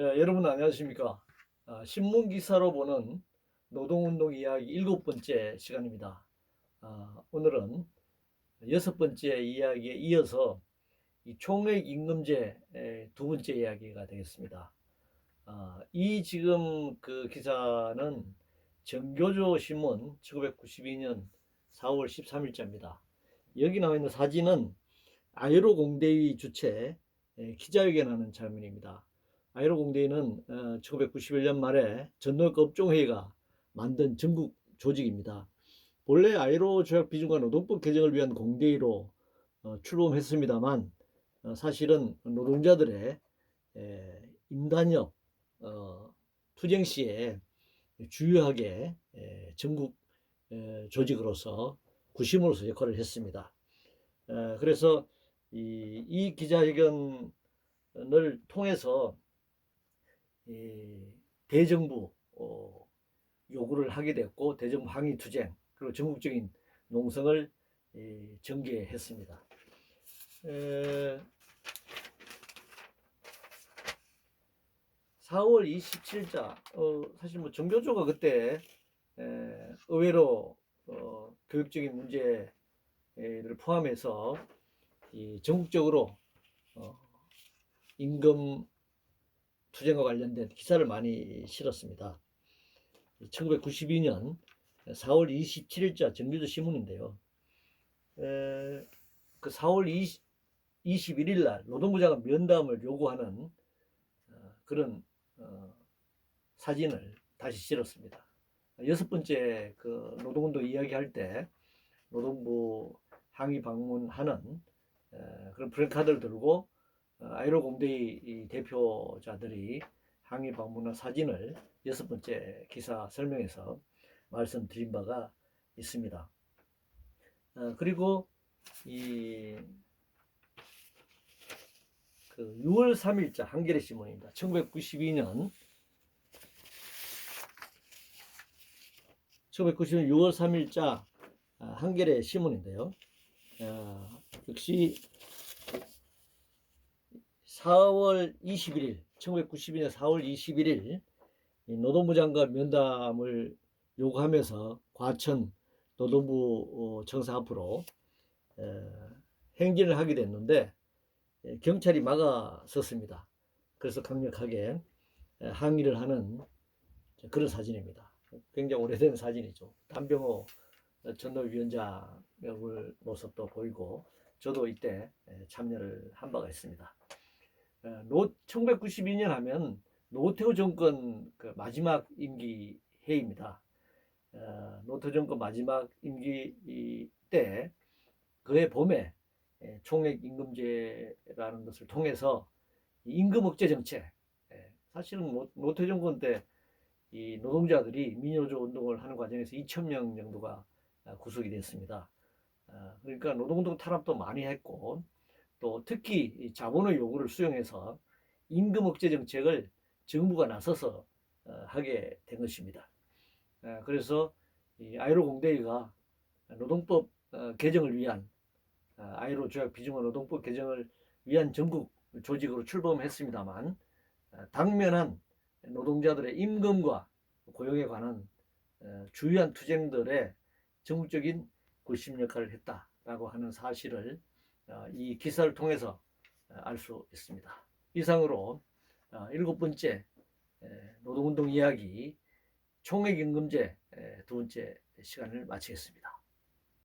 예, 여러분 안녕하십니까? 아, 신문 기사로 보는 노동운동 이야기 일곱 번째 시간입니다. 아, 오늘은 여섯 번째 이야기에 이어서 이 총액 임금제 에, 두 번째 이야기가 되겠습니다. 아, 이 지금 그 기사는 정교조 신문 1992년 4월 13일자입니다. 여기 나와 있는 사진은 아이로 공대위 주최 에, 기자회견하는 장면입니다. 아이로 공대위는 1991년 말에 전노과 업종회의가 만든 전국 조직입니다. 본래 아이로 조약 비준과 노동법 개정을 위한 공대위로 어, 출범했습니다만 어, 사실은 노동자들의 에, 임단협 어, 투쟁 시에 주요하게 에, 전국 에, 조직으로서 구심으로서 역할을 했습니다. 에, 그래서 이, 이 기자회견을 통해서 이 대정부 어, 요구를 하게 됐고 대정부 항의 투쟁 그리고 전국적인 농성을 이, 전개했습니다. 에, 4월 27일자 어, 사실 뭐 정교조가 그때 에, 의외로 어, 교육적인 문제를 포함해서 이 전국적으로 어, 임금 투쟁과 관련된 기사를 많이 실었습니다. 1992년 4월 27일자 정규조 신문인데요. 에, 그 4월 20, 21일 날 노동부장과 면담을 요구하는 어, 그런 어, 사진을 다시 실었습니다. 여섯 번째 그 노동운동 이야기할 때 노동부 항의 방문하는 에, 그런 프랜카드를 들고 어, 아이로 공대의 이 대표자들이 항의 방문한 사진을 여섯 번째 기사 설명에서 말씀드린 바가 있습니다. 어, 그리고 이 그 6월 3일자 한겨레 신문입니다. 1992년 1992년 6월 3일자 한겨레 신문인데요. 어, 역시 4월 21일, 1992년 4월 21일 노동부 장관 면담을 요구하면서 과천 노동부 어, 청사 앞으로 행진을 하게 됐는데 경찰이 막아섰습니다. 그래서 강력하게 항의를 하는 그런 사진입니다. 굉장히 오래된 사진이죠. 담병호 전노위원장의 모습도 보이고 저도 이때 참여를 한 바가 있습니다. 노, 1992년 하면 노태우 정권 그 마지막 임기 해입니다. 어, 노태우 정권 마지막 임기 때 그해 봄에 총액 임금제라는 것을 통해서 임금 억제 정책 사실은 노태우 정권 때 이 노동자들이 민주노조 운동을 하는 과정에서 2천 명 정도가 구속이 됐습니다. 어, 그러니까 노동운동 탄압도 많이 했고 또 특히 자본의 요구를 수용해서 임금 억제 정책을 정부가 나서서 어, 하게 된 것입니다. 어, 그래서 아이로 공대회가 노동법 개정을 위한 아이로 조약 비중화 노동법 개정을 위한 전국 조직으로 출범했습니다만 당면한 노동자들의 임금과 고용에 관한 주요한 투쟁들의 전국적인 구심 역할을 했다라고 하는 사실을 이 기사를 통해서 알 수 있습니다. 이상으로 일곱 번째 노동운동 이야기 총액임금제 두 번째 시간을 마치겠습니다.